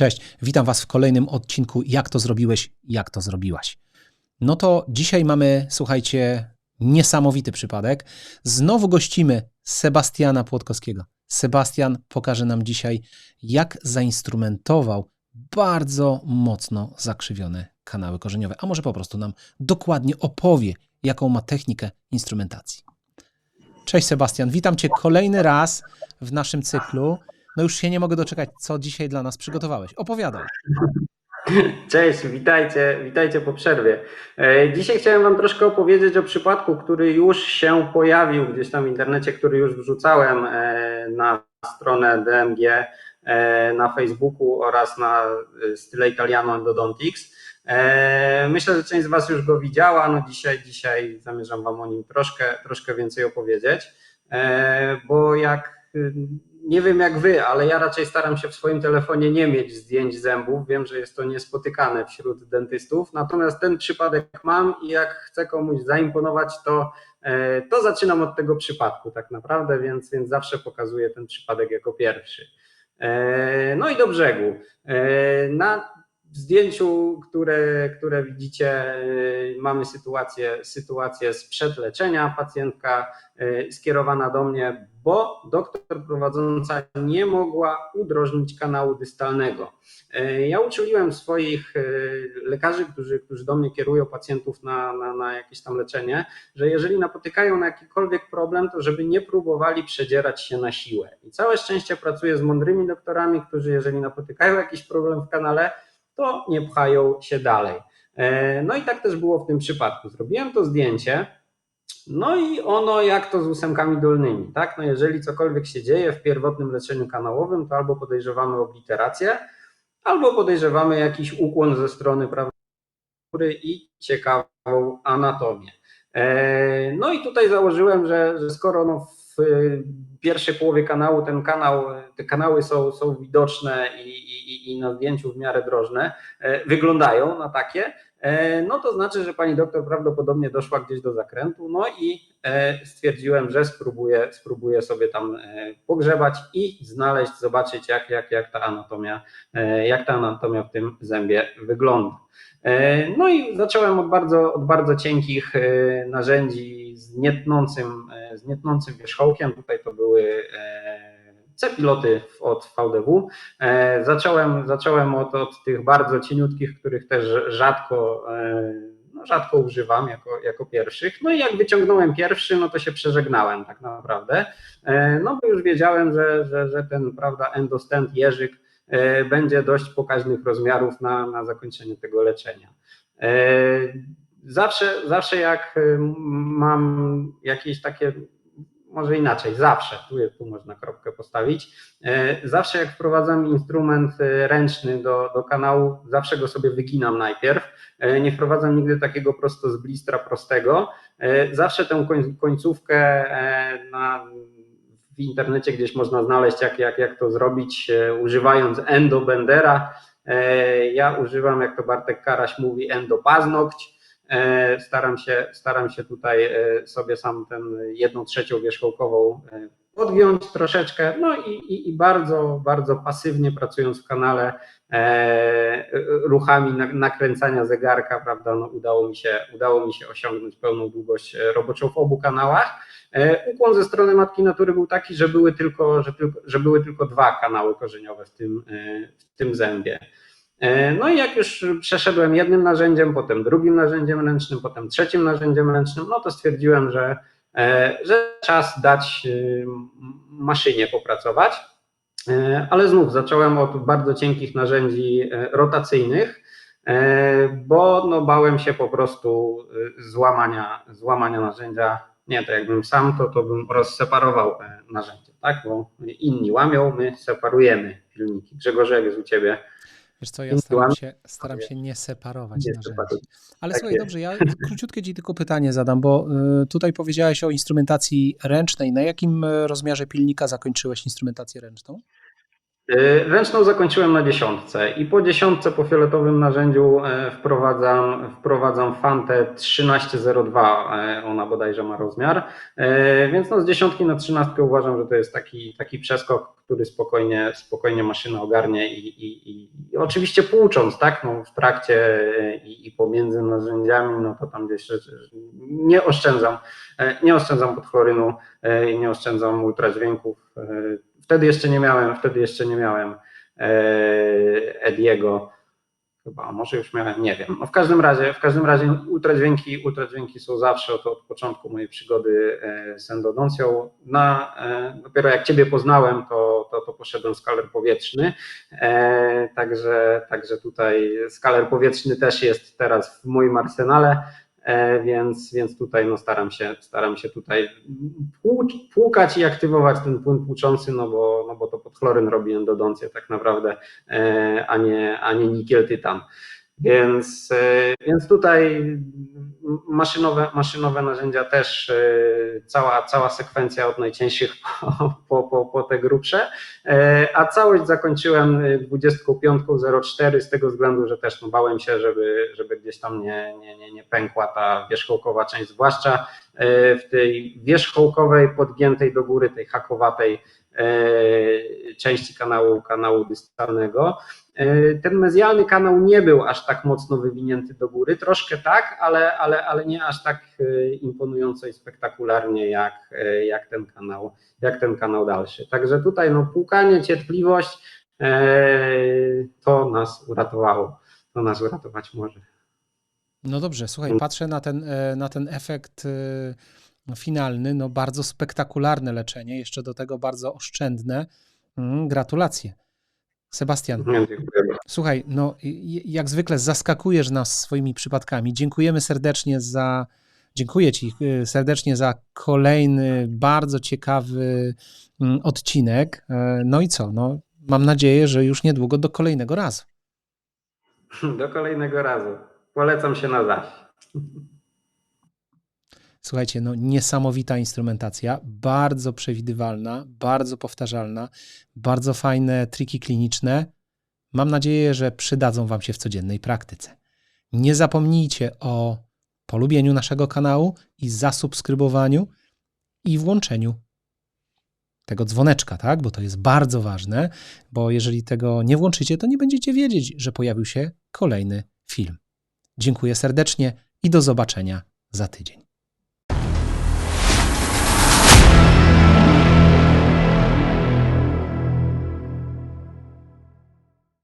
Cześć, witam Was w kolejnym odcinku Jak to zrobiłeś, jak to zrobiłaś. No to dzisiaj mamy, słuchajcie, niesamowity przypadek. Znowu gościmy Sebastiana Płotkowskiego. Sebastian pokaże nam dzisiaj, jak zainstrumentował bardzo mocno zakrzywione kanały korzeniowe, a może po prostu nam dokładnie opowie, jaką ma technikę instrumentacji. Cześć Sebastian, witam Cię kolejny raz w naszym cyklu. No już się nie mogę doczekać, co dzisiaj dla nas przygotowałeś. Opowiadaj. Cześć, witajcie, witajcie po przerwie. E, Dzisiaj chciałem Wam troszkę opowiedzieć o przypadku, który już się pojawił gdzieś tam w internecie, który już wrzucałem e, na stronę DMG e, na Facebooku oraz na Style Italiano Endodontics. Myślę, że część z Was już go widziała, no dzisiaj, dzisiaj zamierzam Wam o nim troszkę, troszkę więcej opowiedzieć, bo jak nie wiem jak wy, ale ja raczej staram się w swoim telefonie nie mieć zdjęć zębów. Wiem, że jest to niespotykane wśród dentystów. Natomiast ten przypadek mam i jak chcę komuś zaimponować, to, e, to zaczynam od tego przypadku tak naprawdę, więc, więc zawsze pokazuję ten przypadek jako pierwszy. E, no i do brzegu. E, na zdjęciu, które, które widzicie, mamy sytuację, sytuację sprzed leczenia. Pacjentka skierowana do mnie bo doktor prowadząca nie mogła udrożnić kanału dystalnego. E, ja uczuliłem swoich lekarzy, którzy, którzy do mnie kierują pacjentów na, na, na jakieś tam leczenie, że jeżeli napotykają na jakikolwiek problem, to żeby nie próbowali przedzierać się na siłę. I całe szczęście pracuję z mądrymi doktorami, którzy jeżeli napotykają jakiś problem w kanale, to nie pchają się dalej. E, no i tak też było w tym przypadku. Zrobiłem to zdjęcie no i ono jak to z ósemkami dolnymi, tak? No jeżeli cokolwiek się dzieje w pierwotnym leczeniu kanałowym, to albo podejrzewamy obliterację, albo podejrzewamy jakiś ukłon ze strony prawej i ciekawą anatomię. E, no i tutaj założyłem, że, że skoro no w pierwszej połowie kanału ten kanał, te kanały są, są widoczne i, i, i na zdjęciu w miarę drożne, e, wyglądają na takie, E, no to znaczy, że pani doktor prawdopodobnie doszła gdzieś do zakrętu, no i e, stwierdziłem, że spróbuję, spróbuję sobie tam pogrzebać i znaleźć, zobaczyć jak, jak, jak ta anatomia, jak ta anatomia w tym zębie wygląda. No i zacząłem od bardzo, od bardzo cienkich narzędzi z nietnącym, z nietnącym wierzchołkiem. Tutaj to były C-piloty od VDW. E, zacząłem, zacząłem od, od tych bardzo cieniutkich, których też rzadko, e, no rzadko używam jako, jako pierwszych. No i jak wyciągnąłem pierwszy, no to się przeżegnałem tak naprawdę, e, no bo już wiedziałem, że, że, że ten prawda, endostent jeżyk będzie dość pokaźnych rozmiarów na, na zakończenie tego leczenia. Zawsze, zawsze jak mam jakieś takie może inaczej, zawsze, tu, tu można kropkę postawić, e, zawsze jak wprowadzam instrument e, ręczny do, do kanału, zawsze go sobie wyginam najpierw, e, nie wprowadzam nigdy takiego prosto z blistra prostego, zawsze tę końcówkę na, w internecie gdzieś można znaleźć, jak, jak, jak to zrobić, używając endobendera, ja używam, jak to Bartek Karaś mówi, endopaznokć, staram się, staram się tutaj e, sobie sam ten jedną trzecią wierzchołkową e, podgiąć troszeczkę, no i, i, i, bardzo, bardzo pasywnie pracując w kanale ruchami nakręcania zegarka, prawda, no udało mi się, udało mi się osiągnąć pełną długość roboczą w obu kanałach. Ukłon ze strony matki natury był taki, że były tylko, że, tylko, że były tylko dwa kanały korzeniowe w tym, w tym zębie. E, no i jak już przeszedłem jednym narzędziem, potem drugim narzędziem ręcznym, potem trzecim narzędziem ręcznym, no to stwierdziłem, że, e, że czas dać y, maszynie popracować. E, ale znów zacząłem od bardzo cienkich narzędzi rotacyjnych, bo no bałem się po prostu y, złamania, złamania narzędzia. Nie, to jakbym sam, to, to bym rozseparował narzędzie, tak? Bo inni łamią, my separujemy filmiki. Grzegorze, jest u Ciebie Wiesz co, ja staram się, staram się nie separować nie narzędzi. Ale tak słuchaj, jest. dobrze, ja króciutkie Ci tylko pytanie zadam, bo y, tutaj powiedziałeś o instrumentacji ręcznej. Na jakim y, rozmiarze pilnika zakończyłeś instrumentację ręczną? Y, Ręczną zakończyłem na dziesiątce i po dziesiątce po fioletowym narzędziu e, wprowadzam, wprowadzam Fantę 1302, e, ona bodajże ma rozmiar, E, więc no z dziesiątki na trzynastkę uważam, że to jest taki, taki przeskok, który spokojnie, spokojnie maszyna ogarnie i, i, i, i oczywiście płucząc, tak, no w trakcie i, i pomiędzy narzędziami, no to tam gdzieś nie oszczędzam, nie oszczędzam podchlorynu, nie oszczędzam ultradźwięków, Wtedy jeszcze nie miałem, wtedy jeszcze nie miałem e, Ediego. Chyba, może już miałem, nie wiem. No w każdym razie, w każdym razie ultradźwięki, ultradźwięki są zawsze od, od początku mojej przygody e, z endodoncją. Na, e, dopiero jak Ciebie poznałem, to, to, to poszedłem skaler powietrzny. Także, także tutaj skaler powietrzny też jest teraz w moim arsenale. E, więc, więc tutaj no staram, się, staram się tutaj płukać i aktywować ten płyn płuczący, no bo, no bo to podchloryn robi endodoncję tak naprawdę, e, a nie, a nie nikiel tytan. Więc, e, więc tutaj maszynowe, maszynowe narzędzia też, e, cała, cała sekwencja od najcięższych po, po, po, po te grubsze, E, a całość zakończyłem 25.04 z tego względu, że też no, bałem się, żeby, żeby gdzieś tam nie, nie, nie, nie pękła ta wierzchołkowa część, zwłaszcza e, w tej wierzchołkowej, podgiętej do góry, tej hakowatej e, części kanału, kanału dystalnego. E, Ten mezjalny kanał nie był aż tak mocno wywinięty do góry, troszkę tak, ale, ale, ale nie aż tak e, imponująco i spektakularnie jak, e, jak ten kanał, jak ten kanał dalszy. Także tutaj no, płukanie, cierpliwość to nas uratowało. To nas uratować może. No dobrze, słuchaj, patrzę na ten, na ten efekt e, finalny, no bardzo spektakularne leczenie, jeszcze do tego bardzo oszczędne. Mm, Gratulacje. Sebastian, słuchaj, no jak zwykle zaskakujesz nas swoimi przypadkami. Dziękujemy serdecznie za, dziękuję Ci e, serdecznie za kolejny bardzo ciekawy mm, odcinek. E, No i co, no mam nadzieję, że już niedługo do kolejnego razu. Do kolejnego razu. Polecam się na zaś. Słuchajcie, no niesamowita instrumentacja, bardzo przewidywalna, bardzo powtarzalna, bardzo fajne triki kliniczne. Mam nadzieję, że przydadzą Wam się w codziennej praktyce. Nie zapomnijcie o polubieniu naszego kanału i zasubskrybowaniu i włączeniu tego dzwoneczka, tak? Bo to jest bardzo ważne, bo jeżeli tego nie włączycie, to nie będziecie wiedzieć, że pojawił się kolejny film. Dziękuję serdecznie i do zobaczenia za tydzień.